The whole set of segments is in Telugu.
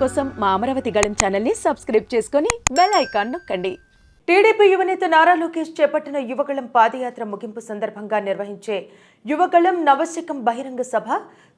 కోసం మా అమరావతి గళం ఛానల్ని సబ్స్క్రైబ్ చేసుకొని బెల్ ఐకాన్ నొక్కండి. టీడీపీ యువనేత నారా లోకేష్ చేపట్టిన యువగళం పాదయాత్ర ముగింపు సందర్భంగా నిర్వహించే యువగళం నవశకం బహిరంగ సభ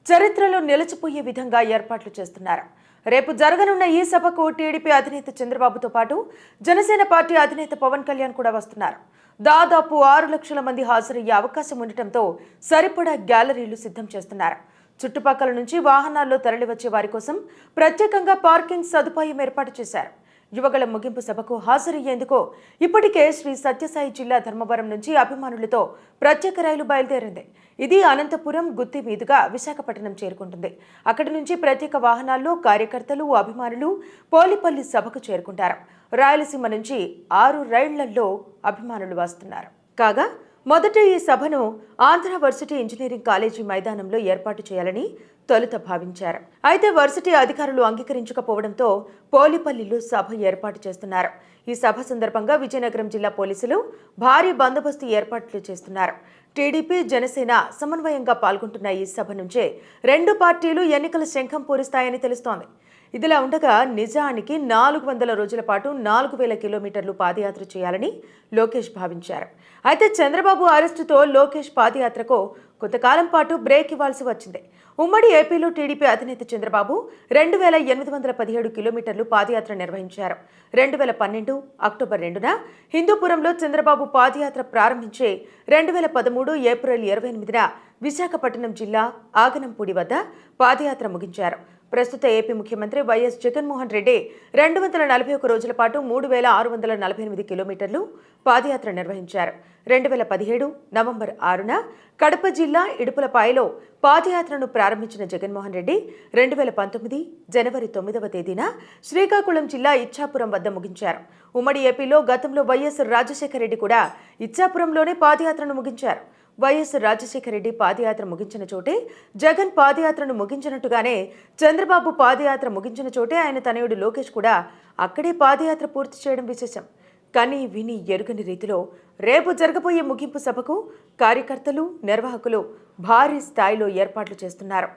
చరిత్రలో నిలిచిపోయే విధంగా ఏర్పాట్లు చేస్తున్నారు. రేపు జరగనున్న ఈ సభకు టీడీపీ అధినేత చంద్రబాబుతో పాటు జనసేన పార్టీ అధినేత పవన్ కళ్యాణ్ కూడా వస్తున్నారు. దాదాపు ఆరు లక్షల మంది హాజరయ్యే అవకాశం ఉండటంతో సరిపడా గ్యాలరీలు సిద్ధం చేస్తున్నారు. చుట్టుపక్కల నుంచి వాహనాల్లో తరలివచ్చే వారి కోసం ప్రత్యేకంగా పార్కింగ్ సదుపాయం ఏర్పాటు చేశారు. యువగల ముగింపు సభకు హాజరయ్యేందుకు ఇప్పటికే శ్రీ సత్యసాయి జిల్లా ధర్మవరం నుంచి అభిమానులతో ప్రత్యేక రైలు బయలుదేరింది. ఇది అనంతపురం గుత్తి మీదుగా విశాఖపట్నం చేరుకుంటుంది. అక్కడి నుంచి ప్రత్యేక వాహనాల్లో కార్యకర్తలు అభిమానులు పోలిపల్లి సభకు చేరుకుంటారు. రాయలసీమ నుంచి ఆరు రైళ్ళలో అభిమానులు వస్తున్నారు. కాగా మొదట ఈ సభను ఆంధ్ర వర్సిటీ ఇంజనీరింగ్ కాలేజీ మైదానంలో ఏర్పాటు చేయాలని తొలుత భావించారు. అయితే వర్సిటీ అధికారులు అంగీకరించకపోవడంతో పోలిపల్లిలో సభ ఏర్పాటు చేస్తున్నారు. ఈ సభ సందర్భంగా విజయనగరం జిల్లా పోలీసులు భారీ బందోబస్తు ఏర్పాట్లు చేస్తున్నారు. టీడీపీ జనసేన సమన్వయంగా పాల్గొంటున్న ఈ సభ నుంచే రెండు పార్టీలు ఎన్నికల శంఖం పూరిస్తాయని తెలుస్తోంది. ఇదిలా ఉండగా నిజానికి నాలుగు వందల రోజుల పాటు నాలుగు వేల కిలోమీటర్లు పాదయాత్ర చేయాలని లోకేష్ భావించారు. అయితే చంద్రబాబు అరెస్టుతో లోకేష్ పాదయాత్రకు కొంతకాలం పాటు బ్రేక్ ఇవ్వాల్సి వచ్చింది. ఉమ్మడి ఏపీలో టీడీపీ అధినేత చంద్రబాబు రెండు వేల ఎనిమిది వందల పదిహేడు కిలోమీటర్లు పాదయాత్ర నిర్వహించారు. రెండు వేల పన్నెండు అక్టోబర్ రెండున హిందూపురంలో చంద్రబాబు పాదయాత్ర ప్రారంభించి రెండు వేల పదమూడు ఏప్రిల్ ఇరవై ఎనిమిదిన విశాఖపట్నం జిల్లా ఆగనంపూడి వద్ద పాదయాత్ర ముగించారు. ప్రస్తుత ఏపీ ముఖ్యమంత్రి వైఎస్ జగన్మోహన్ రెడ్డి రెండు వందల నలభై ఒక రోజుల పాటు మూడు వేల ఆరు వందల నలభై ఎనిమిది కిలోమీటర్లు పాదయాత్ర నిర్వహించారు. రెండు వేల పదిహేడు నవంబర్ ఆరున కడప జిల్లా ఇడుపులపాయలో పాదయాత్రను ప్రారంభించిన జగన్మోహన్ రెడ్డి రెండు వేల పంతొమ్మిది జనవరి తొమ్మిదవ తేదీన శ్రీకాకుళం జిల్లా ఇచ్చాపురం వద్ద ముగించారు. ఉమ్మడి ఏపీలో గతంలో వైఎస్ రాజశేఖర రెడ్డి కూడా ఇచ్చాపురంలోనే పాదయాత్రను ముగించారు. వైఎస్ రాజశేఖర రెడ్డి పాదయాత్ర ముగించిన చోటే జగన్ పాదయాత్రను ముగించినట్టుగానే చంద్రబాబు పాదయాత్ర ముగించిన చోటే ఆయన తనయుడు లోకేష్ కూడా అక్కడే పాదయాత్ర పూర్తి చేయడం విశేషం. కానీ విని ఎరుగని రీతిలో రేపు జరగబోయే ముగింపు సభకు కార్యకర్తలు నిర్వాహకులు భారీ స్థాయిలో ఏర్పాట్లు చేస్తున్నారు.